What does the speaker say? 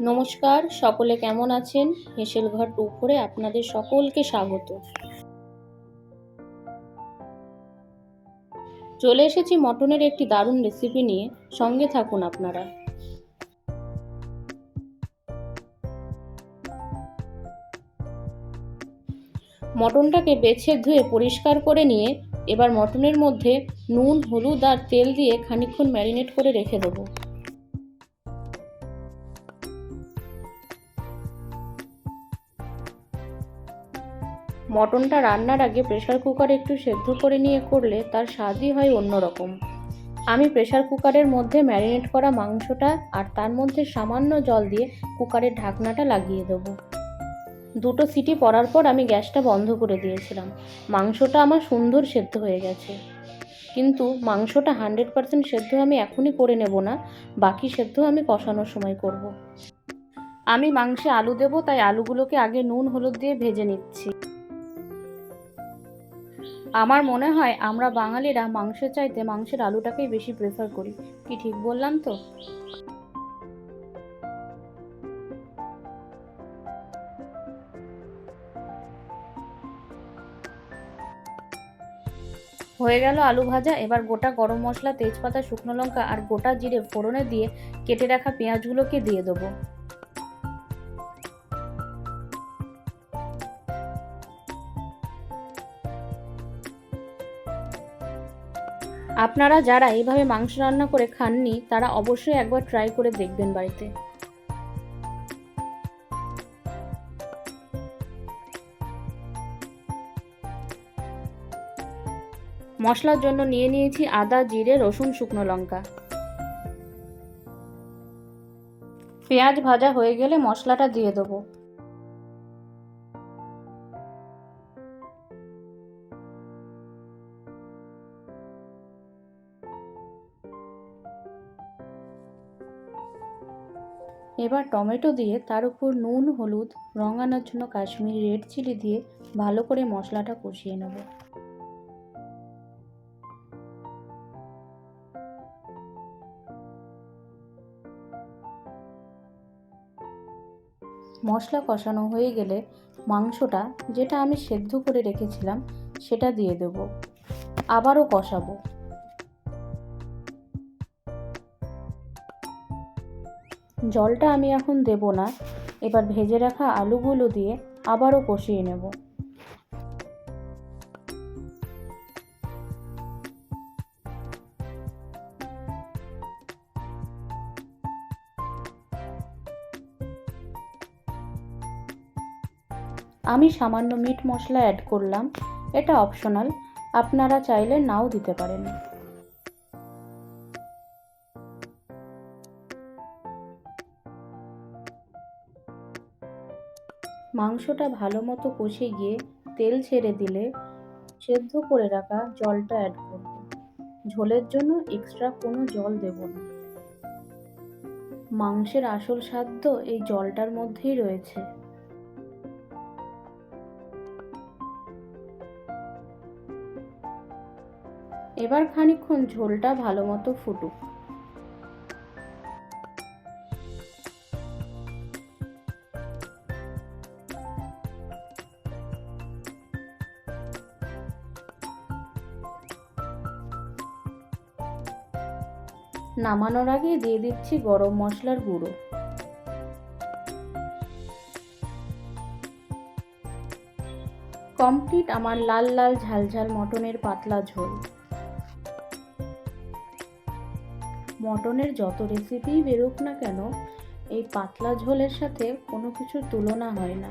নমস্কার, সকলে কেমন আছেন? হেসেলঘর উপরে আপনাদের সকলকে স্বাগত। চলে এসেছি মটনের একটি দারুণ রেসিপি নিয়ে। সঙ্গে থাকুন আপনারা। মটনটাকে বেছে ধুয়ে পরিষ্কার করে নিয়ে এবার মটনের মধ্যে নুন, হলুদ আর তেল দিয়ে খানিকক্ষণ ম্যারিনেট করে রেখে দেবো। মটনটা রান্নার আগে প্রেশার কুকারে একটু সেদ্ধ করে নিয়ে করলে তার স্বাদই হয় অন্যরকম। আমি প্রেশার কুকারের মধ্যে ম্যারিনেট করা মাংসটা আর তার মধ্যে সামান্য জল দিয়ে কুকারের ঢাকনাটা লাগিয়ে দেবো। দুটো সিটি পড়ার পর আমি গ্যাসটা বন্ধ করে দিয়েছিলাম। মাংসটা আমার সুন্দর সেদ্ধ হয়ে গেছে। কিন্তু মাংসটা হান্ড্রেড পারসেন্ট সেদ্ধ আমি এখনই করে নেব না, বাকি সেদ্ধ আমি কষানোর সময় করব। আমি মাংসে আলু দেবো, তাই আলুগুলোকে আগে নুন, হলুদ দিয়ে ভেজে নিচ্ছি। আমার মনে হয় আমরা বাঙালিরা মাংসের চাইতে মাংসের আলুটাকেই বেশি প্রেফার করি। কি ঠিক বললাম তো? হয়ে গেল আলু ভাজা, এবার গোটা গরম মশলা, তেজপাতা, শুকনো লঙ্কা আর গোটা জিরে ফোড়নে দিয়ে কেটে রাখা পেঁয়াজগুলোকে দিয়ে দেবো। আপনারা যারা এইভাবে মাংস রান্না করে খাননি, তারা অবশ্যই একবার ট্রাই করে দেখবেন বাড়িতে। মশলার জন্য নিয়ে নিয়েছি আদা, জিরে, রসুন, শুকনো লঙ্কা। পেঁয়াজ ভাজা হয়ে গেলে মশলাটা দিয়ে দেবো। এবার টমেটো দিয়ে তার উপর নুন, হলুদ, রং আনার জন্য কাশ্মীরি রেড চিলি দিয়ে ভালো করে মশলাটা কষিয়ে নেব। মশলা কষানো হয়ে গেলে মাংসটা যেটা আমি সেদ্ধ করে রেখেছিলাম সেটা দিয়ে দেব। আবারও কষাবো। জলটা আমি এখন দেব না। এবার ভেজে রাখা আলুগুলো দিয়ে আবারও কষিয়ে নেব। আমি সামান্য মিট মশলা অ্যাড করলাম। এটা অপশনাল। আপনারা চাইলে নাও দিতে পারেন। মাংসটা ভালো মতো কষে গিয়ে তেল ছেড়ে দিলে সেদ্ধ করে রাখা জলটা অ্যাড করব। ঝোলের জন্য এক্সট্রা কোনো জল দেব না। মাংসের আসল স্বাদ এই জলটার মধ্যেই রয়েছে। এবার খানিক্ষণ ঝোলটা ভালো মতো ফুটুক। নামানোর আগে দিয়ে দিচ্ছি গরম মশলার গুঁড়ো। কমপ্লিট আমার লাল লাল ঝালঝাল মটনের পাতলা ঝোল। মটনের যত রেসিপিই বেরোক না কেন, এই পাতলা ঝোলের সাথে কোনো কিছুর তুলনা হয় না।